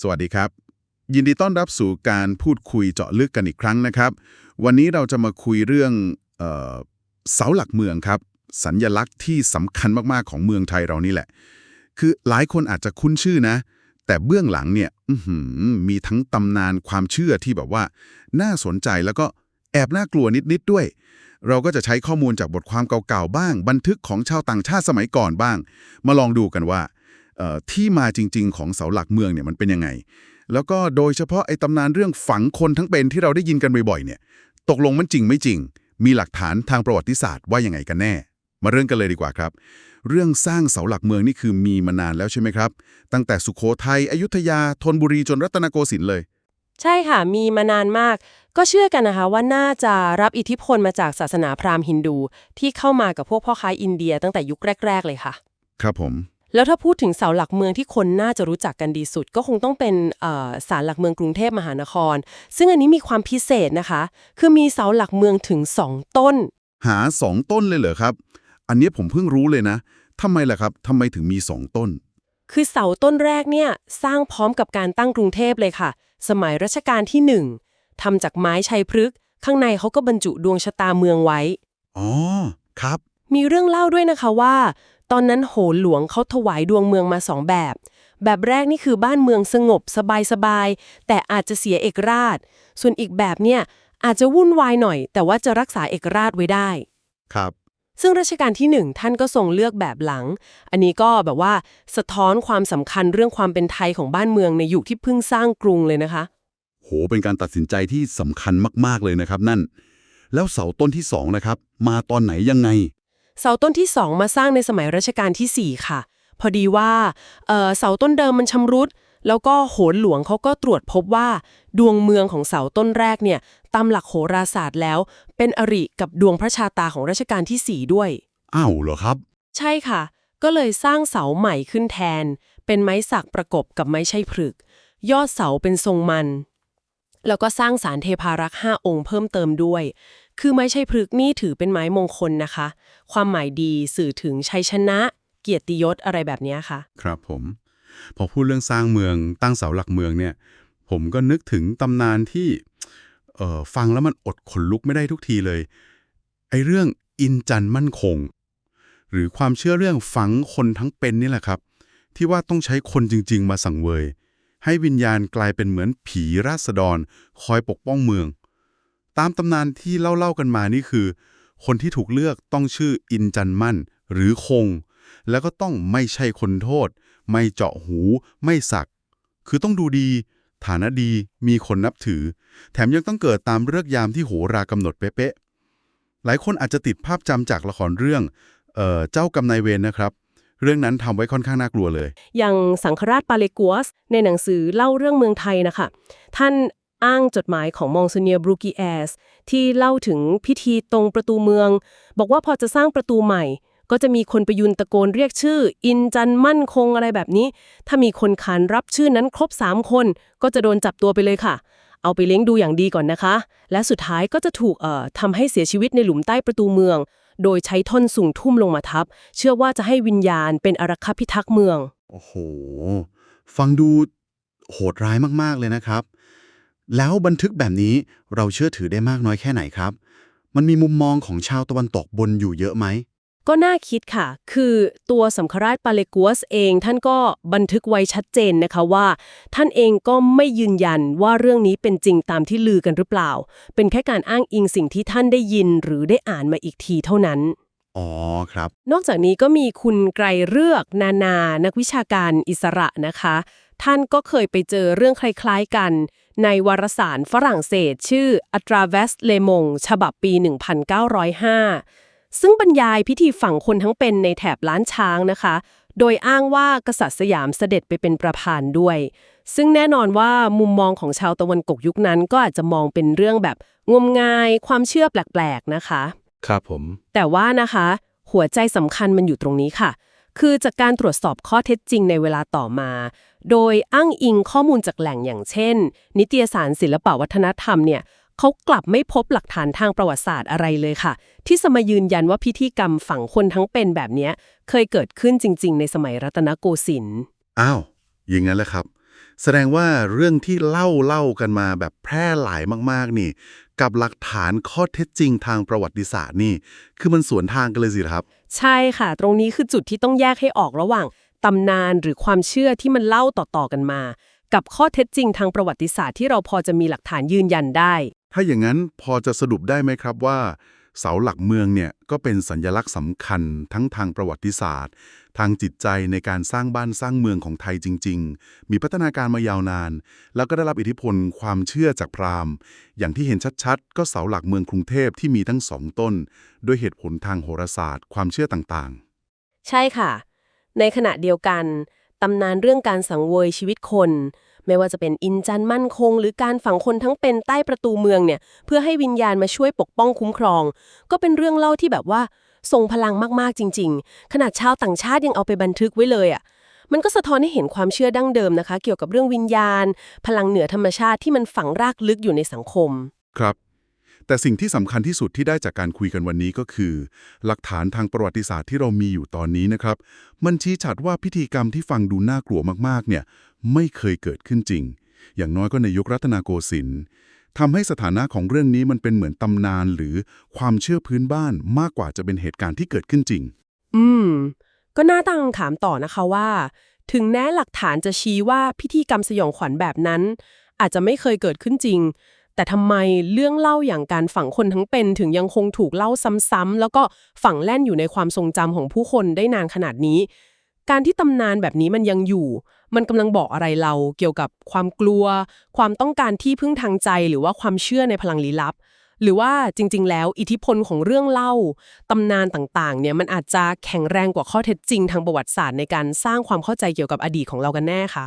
สวัสดีครับ ยินดีต้อนรับสู่การพูดคุยเจาะลึกกันอีกครั้งนะครับ วันนี้เราจะมาคุยเรื่องเออเสาหลักเมืองครับ สัญญลักษณ์ที่สำคัญมากๆของเมืองไทยเรานี่แหละ คือหลายคนอาจจะคุ้นชื่อนะ แต่เบื้องหลังเนี่ยมีทั้งตำนานความเชื่อที่แบบว่า น่าสนใจแล้วก็แอบน่ากลัวนิดๆด้วย เราก็จะใช้ข้อมูลจากบทความเก่าๆบ้าง บันทึกของชาวต่างชาติสมัยก่อนบ้าง มาลองดูกันว่า ที่มาจริง ๆ ของเสาหลักเมืองเนี่ยมันเป็นยังไง แล้วก็โดยเฉพาะไอ้ตำนานเรื่องฝังคนทั้งเป็นที่เราได้ยินกันบ่อยๆเนี่ย ตกลงมันจริงไม่จริง มีหลักฐานทางประวัติศาสตร์ว่ายังไงกันแน่ มาเรื่องกันเลยดีกว่าครับ เรื่องสร้างเสาหลักเมืองนี่คือมีมานานแล้วใช่ไหมครับ ตั้งแต่สุโขทัยอยุธยาธนบุรีจนรัตนโกสินทร์เลย ใช่ค่ะ มีมานานมาก ก็เชื่อกันนะคะว่าน่าจะรับอิทธิพลมาจากศาสนาพราหมณ์ฮินดู ที่เข้ามากับพวกพ่อค้าอินเดียตั้งแต่ยุคแรก ๆ เลยค่ะ ครับผม แล้วถ้าพูดถึงเสาหลักเมืองที่คนน่าจะรู้จักกันดีสุด ก็คงต้องเป็นเอ่อศาลหลักเมืองกรุงเทพมหานคร ซึ่งอันนี้มีความพิเศษนะคะ คือมีเสาหลักเมืองถึง 2 ต้น หาสองต้นเลยเหรอครับ อันนี้ผมเพิ่งรู้เลยนะทำไมล่ะครับทำไมถึงมีสองต้น คือเสาต้นแรกเนี่ยสร้างพร้อมกับการตั้งกรุงเทพเลยค่ะ สมัยรัชกาลที่หนึ่งทำจากไม้ชัยพฤกษ์ข้างในเขาก็บรรจุดวงชะตาเมืองไว้อ๋อครับมีเรื่องเล่าด้วยนะคะว่า ตอนนั้นโหนหลวงเขาถวายดวงเมืองมาสองแบบ แบบแรกนี่คือบ้านเมืองสงบสบายๆ แต่อาจจะเสียเอกราช ส่วนอีกแบบเนี่ยอาจจะวุ่นวายหน่อย แต่ว่าจะรักษาเอกราชไว้ได้ ครับ ซึ่งรัชกาลที่หนึ่งท่านก็ทรงเลือกแบบหลัง อันนี้ก็แบบว่าสะท้อนความสำคัญเรื่องความเป็นไทยของบ้านเมืองในยุคที่เพิ่งสร้างกรุงเลยนะคะ โห เป็นการตัดสินใจที่สำคัญมากๆเลยนะครับนั่น แล้วเสาต้นที่สองนะครับ มาตอนไหนยังไง เสาต้นที่ 2 มาสร้างในสมัยรัชกาลที่ 4 ค่ะ พอดีว่าเอ่อเสาต้นเดิมมันชำรุด แล้วก็โหนหลวงเขาก็ตรวจพบว่า ดวงเมืองของเสาต้นแรกเนี่ยตามหลักโหราศาสตร์แล้ว เป็นอริกับดวงพระชาตาของรัชกาลที่ 4 ด้วย อ้าวเหรอครับ ใช่ค่ะ ก็เลยสร้างเสาใหม่ขึ้นแทน เป็นไม้สักประกบกับไม้ใช่พฤกษ์ยอดเสาเป็นทรงมัน แล้วก็สร้างสารเทพารักษ์ห้าองค์เพิ่มเติมด้วย คือไม้ใช่พฤกษ์นี่ถือเป็นไม้มงคลนะคะ ความหมายดีสื่อถึงชัยชนะ เกียรติยศอะไรแบบนี้ค่ะ ครับผม พอพูดเรื่องสร้างเมืองตั้งเสาหลักเมืองเนี่ย ผมก็นึกถึงตำนานที่เอ่อฟังแล้วมันอดขนลุกไม่ได้ทุกทีเลย ไอ้เรื่องอินจันมั่นคง หรือความเชื่อเรื่องฝังคนทั้งเป็นนี่แหละครับ ที่ว่าต้องใช้คนจริง ๆ มาสังเวย ให้วิญญาณกลายเป็นเหมือนผีราษฎร คอยปกป้องเมือง ตามตำนานที่เล่าๆกันมานี่คือ คนที่ถูกเลือกต้องชื่ออินจันมั่น หรือคง แล้วก็ต้องไม่ใช่คนโทษ ไม่เจาะหู ไม่สัก คือต้องดูดี ฐานะดีมีคนนับถือ แถมยังต้องเกิดตามเลือกยามที่โหรากำหนดเป๊ะๆหลายคนอาจจะติดภาพจำจากละครเรื่องเออเจ้ากรรมนายเวรนะครับเรื่องนั้นทำไว้ค่อนข้างน่ากลัวเลย อย่างสังฆราชปาเลกัวสในหนังสือเล่าเรื่องเมืองไทยนะคะ ท่าน อ้างจดหมายของมองซเนียบรูกิแอสที่เล่าถึงพิธีตรงประตูเมือง บอกว่าพอจะสร้างประตูใหม่ ก็จะมีคนไปยุนตะโกนเรียกชื่อ อินจันมั่นคงอะไรแบบนี้ ถ้ามีคนขานรับชื่อนั้นครบ 3 คน ก็จะโดนจับตัวไปเลยค่ะ เอาไปเลี้ยงดูอย่างดีก่อนนะคะ และสุดท้ายก็จะถูกเอ่อทำให้เสียชีวิตในหลุมใต้ประตูเมือง โดยใช้ท่อนสูงทุ่มลงมาทับ เชื่อว่าจะให้วิญญาณเป็นอารักขาพิทักษ์เมือง โอ้โห ฟังดูโหดร้ายมาก ๆ เลยนะครับ แล้วบันทึกแบบนี้เราเชื่อถือได้มากน้อยแค่ไหนครับ มันมีมุมมองของชาวตะวันตกบนอยู่เยอะไหม ก็น่าคิดค่ะ คือตัวสัมฆราชปาเลกัวสเอง ท่านก็บันทึกไว้ชัดเจนนะคะว่า ท่านเองก็ไม่ยืนยันว่าเรื่องนี้เป็นจริงตามที่ลือกันหรือเปล่า เป็นแค่การอ้างอิงสิ่งที่ท่านได้ยินหรือได้อ่านมาอีกทีเท่านั้นอ๋อครับ นอกจากนี้ก็มีคุณไกรเรือกนานา นักวิชาการอิสระนะคะ ท่านก็เคยไปเจอเรื่องคล้ายๆกัน ในวารสารฝรั่งเศส ชื่อ a t r a v e s le Monde ฉบับปี 1905 ซึ่งบรรยายพิธีฝังคนทั้งเป็นในแถบล้านช้างนะคะ โดยอ้างว่ากษัตริย์สยามเสด็จไปเป็นประพานด้วย ซึ่งแน่นอนว่ามุมมองของชาวตะวันตกยุคนั้นก็อาจจะมองเป็นเรื่องแบบงมงายความเชื่อแปลกๆนะคะ ครับผม แต่ว่านะคะ หัวใจสำคัญมันอยู่ตรงนี้ค่ะ คือจากการตรวจสอบข้อเท็จจริงในเวลาต่อมา โดยอ้างอิงข้อมูลจากแหล่งอย่างเช่น นิตยสารศิลปวัฒนธรรมเนี่ยเขากลับไม่พบหลักฐานทางประวัติศาสตร์อะไรเลยค่ะ ที่จะมายืนยันว่าพิธีกรรมฝังคนทั้งเป็นแบบเนี้ยเคยเกิดขึ้นจริง ๆ ในสมัยรัตนโกสินทร์อ้าวอย่างนั้นแหละครับ แสดงว่าเรื่องที่เล่าเล่ากันมาแบบแพร่หลายมาก ๆ นี่ กับหลักฐานข้อเท็จจริงทางประวัติศาสตร์นี่ คือมันสวนทางกันเลยสิครับ ใช่ค่ะ ตรงนี้คือจุดที่ต้องแยกให้ออกระหว่าง ตำนานหรือความเชื่อที่มันเล่าต่อๆกันมา กับข้อเท็จจริงทางประวัติศาสตร์ที่เราพอจะมีหลักฐานยืนยันได้ ถ้าอย่างนั้นพอจะสรุปได้ไหมครับว่า เสาหลักเมืองเนี่ยก็เป็นสัญลักษณ์สำคัญทั้งทางประวัติศาสตร์ ทางจิตใจในการสร้างบ้านสร้างเมืองของไทยจริง ๆ มีพัฒนาการมายาวนาน แล้วก็ได้รับอิทธิพลความเชื่อจากพราหมณ์ อย่างที่เห็นชัดๆ ก็เสาหลักเมืองกรุงเทพที่มีทั้งสองต้น ด้วยเหตุผลทางโหราศาสตร์ ความเชื่อต่างๆ ใช่ค่ะ ในขณะเดียวกัน ตำนานเรื่องการสังเวยชีวิตคน ไม่ว่าจะเป็นอินจันมั่นคง หรือการฝังคนทั้งเป็นใต้ประตูเมืองเนี่ย เพื่อให้วิญญาณมาช่วยปกป้องคุ้มครอง ก็เป็นเรื่องเล่าที่แบบว่าทรงพลังมากๆจริง ๆ ขนาดชาวต่างชาติยังเอาไปบันทึกไว้เลยอะมันก็สะท้อนให้เห็นความเชื่อดั้งเดิมนะคะ เกี่ยวกับเรื่องวิญญาณ พลังเหนือธรรมชาติที่มันฝังรากลึกอยู่ในสังคม ครับ แต่สิ่งที่สำคัญที่สุดที่ได้จากการคุยกันวันนี้ก็คือ หลักฐานทางประวัติศาสตร์ที่เรามีอยู่ตอนนี้นะครับ มันชี้ชัดว่าพิธีกรรมที่ฟังดูน่ากลัวมากๆ เนี่ยไม่เคยเกิดขึ้นจริง อย่างน้อยก็ในยุครัตนโกสินทร์ทำให้สถานะของเรื่องนี้มันเป็นเหมือนตำนานหรือความเชื่อพื้นบ้านมากกว่าจะเป็นเหตุการณ์ที่เกิดขึ้นจริง อืม ก็น่าตั้งคำถามต่อนะคะว่า ถึงแม้หลักฐานจะชี้ว่าพิธีกรรมสยองขวัญแบบนั้น อาจจะไม่เคยเกิดขึ้นจริง แต่ทำไมเรื่องเล่าอย่างการฝังคนทั้งเป็นถึงยังคงถูกเล่าซ้ำๆแล้วก็ฝังแล่นอยู่ในความทรงจำของผู้คนได้นานขนาดนี้ การที่ตำนานแบบนี้มันยังอยู่ มันกำลังบอกอะไรเราเกี่ยวกับความกลัว ความต้องการที่พึ่งทางใจ หรือว่าความเชื่อในพลังลี้ลับ หรือว่าจริง ๆ แล้วอิทธิพลของเรื่องเล่าตำนานต่างๆ เนี่ยมันอาจจะแข็งแรงกว่าข้อเท็จจริงทางประวัติศาสตร์ในการสร้างความเข้าใจเกี่ยวกับอดีตของเรากันแน่ค่ะ